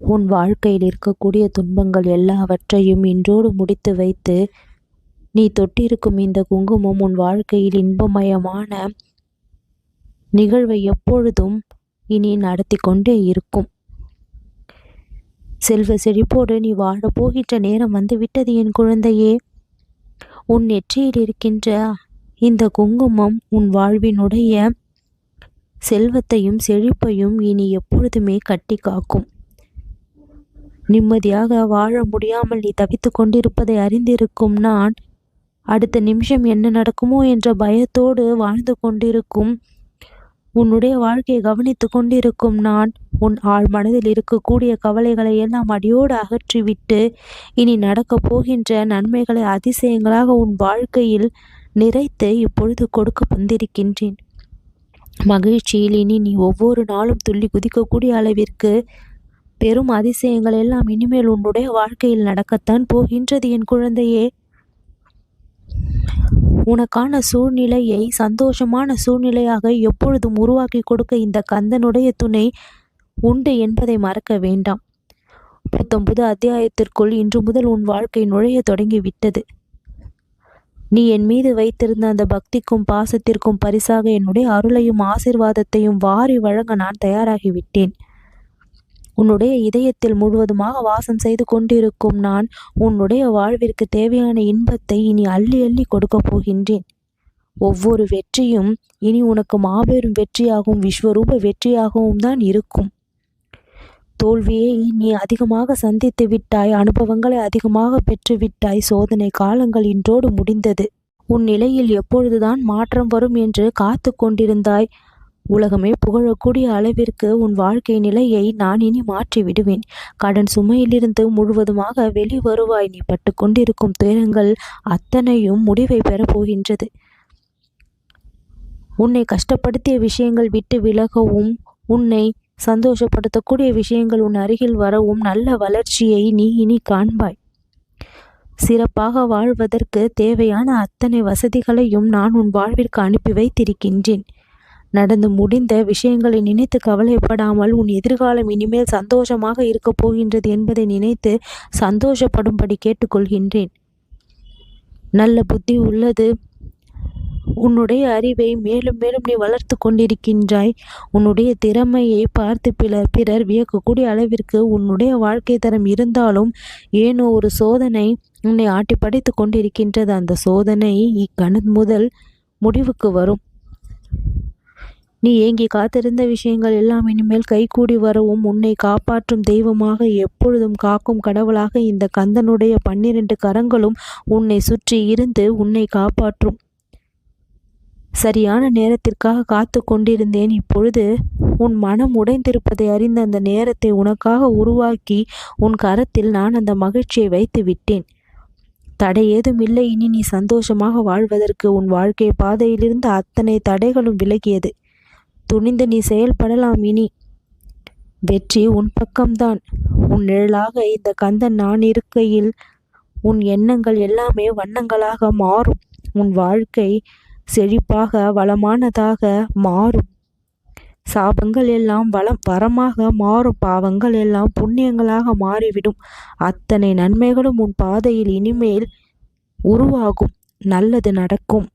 உன் வாழ்க்கையில் இருக்கக்கூடிய துன்பங்கள் எல்லாவற்றையும் இன்றோடு முடித்து வைத்து நீ தொட்டிருக்கும் இந்த குங்குமம் உன் வாழ்க்கையில் இன்பமயமான நிகழ்வை எப்பொழுதும் இனி நடத்தி கொண்டே இருக்கும். செல்வ செழிப்போடு நீ வாழப் போகின்ற நேரம் வந்துவிட்டது என் குழந்தையே. உன் நெற்றியில் இருக்கின்ற இந்த குங்குமம் உன் வாழ்வினுடைய செல்வத்தையும் செழிப்பையும் இனி எப்பொழுதுமே கட்டி காக்கும் நிம்மதியாக வாழ முடியாமல் நீ தவித்து கொண்டிருப்பதை அறிந்திருக்கும் நான் அடுத்த நிமிஷம் என்ன நடக்குமோ என்ற பயத்தோடு வாழ்ந்து கொண்டிருக்கும் உன்னுடைய வாழ்க்கையை கவனித்து கொண்டிருக்கும் நான் உன் ஆள் மனதில் இருக்கக்கூடிய கவலைகளை எல்லாம் அடியோடு அகற்றிவிட்டு இனி நடக்கப் போகின்ற நன்மைகளை அதிசயங்களாக உன் வாழ்க்கையில் நிறைத்து இப்பொழுது கொடுக்க வந்திருக்கின்றேன். மகிழ்ச்சியில் இனி நீ ஒவ்வொரு நாளும் துள்ளி குதிக்கக்கூடிய அளவிற்கு பெரும் அதிசயங்கள் எல்லாம் இனிமேல் உன்னுடைய வாழ்க்கையில் நடக்கத்தான் போகின்றது என் குழந்தையே. உனக்கான சூழ்நிலையை சந்தோஷமான சூழ்நிலையாக எப்பொழுதும் உருவாக்கி கொடுக்க இந்த கந்தனுடைய துணை உண்டு என்பதை மறக்க வேண்டாம். புத்தம்புது அத்தியாயத்திற்குள் இன்று முதல் உன் வாழ்க்கை நுழைய தொடங்கிவிட்டது. நீ என் மீது வைத்திருந்த அந்த பக்திக்கும் பாசத்திற்கும் பரிசாக என்னுடைய அருளையும் ஆசிர்வாதத்தையும் வாரி வழங்க நான் தயாராகிவிட்டேன். உன்னுடைய இதயத்தில் முழுவதுமாக வாசம் செய்து கொண்டிருக்கும் நான் உன்னுடைய வாழ்விற்கு தேவையான இன்பத்தை இனி அள்ளி அள்ளி கொடுக்கப் போகின்றேன். ஒவ்வொரு வெற்றியும் இனி உனக்கு மாபெரும் வெற்றியாகவும் விஸ்வரூப வெற்றியாகவும் தான் இருக்கும். தோல்வியை நீ அதிகமாக சந்தித்து விட்டாய் அனுபவங்களை அதிகமாக பெற்று விட்டாய் சோதனை காலங்கள் இன்றோடு முடிந்தது. உன் நிலையில் எப்பொழுதுதான் மாற்றம் வரும் என்று காத்து கொண்டிருந்தாய். உலகமே புகழக்கூடிய அளவிற்கு உன் வாழ்க்கை நிலையை நான் இனி மாற்றி விடுவேன். கடன் சுமையிலிருந்து முழுவதுமாக வெளிவருவாய் நீ பட்டு கொண்டிருக்கும் துயரங்கள் அத்தனையும் முடிவை பெறப்போகின்றது உன்னை கஷ்டப்படுத்திய விஷயங்கள் விட்டு விலகவும் உன்னை சந்தோஷப்படுத்தக்கூடிய விஷயங்கள் உன் அருகில் வரவும் நல்ல வளர்ச்சியை நீ இனி காண்பாய். சிறப்பாக வாழ்வதற்கு தேவையான அத்தனை வசதிகளையும் நான் உன் வாழ்விற்கு அனுப்பி வைத்திருக்கின்றேன். நடந்து முடிந்த விஷயங்களை நினைத்து கவலைப்படாமல் உன் எதிர்காலம் இனிமேல் சந்தோஷமாக இருக்கப் போகின்றது என்பதை நினைத்து சந்தோஷப்படும்படி கேட்டுக்கொள்கின்றேன். நல்ல புத்தி உள்ளது. உன்னுடைய அறிவை மேலும் மேலும் நீ வளர்த்து கொண்டிருக்கின்றாய். உன்னுடைய திறமையை பார்த்து பிற பிறர் வியக்கக்கூடிய அளவிற்கு உன்னுடைய வாழ்க்கை தரம் இருந்தாலும் ஏனோ ஒரு சோதனை உன்னை ஆட்டி படைத்து கொண்டிருக்கின்றது. அந்த சோதனை இக்கணத் முதல் முடிவுக்கு வரும். நீ ஏங்கி காத்திருந்த விஷயங்கள் எல்லாம் இனிமேல் கைகூடி வரவும் உன்னை காப்பாற்றும் தெய்வமாக எப்பொழுதும் காக்கும் கடவுளாக இந்த கந்தனுடைய பன்னிரண்டு கரங்களும் உன்னை சுற்றி இருந்து உன்னை காப்பாற்றும். சரியான நேரத்திற்காக காத்து கொண்டிருந்தேன். இப்பொழுது உன் மனம் உடைந்திருப்பதை அறிந்த அந்த நேரத்தை உனக்காக உருவாக்கி உன் கரத்தில் நான் அந்த மகிழ்ச்சியை வைத்து விட்டேன். தடை ஏதும் இல்லை. இனி நீ சந்தோஷமாக வாழ்வதற்கு உன் வாழ்க்கை பாதையிலிருந்து அத்தனை தடைகளும் விலகியது. துணிந்து நீ செயல்படலாம் இனி. வெற்றி உன் பக்கம்தான். உன் நிழலாக இந்த கந்தன் நான் இருக்கையில். உன் எண்ணங்கள் எல்லாமே வண்ணங்களாக மாறும். உன் வாழ்க்கை செழிப்பாக வளமானதாக மாறும். சாபங்கள் எல்லாம் வளம் வரமாக மாறும். பாவங்கள் எல்லாம் புண்ணியங்களாக மாறிவிடும். அத்தனை நன்மைகளும் உன் பாதையில் இனிமேல் உருவாகும். நல்லது நடக்கும்.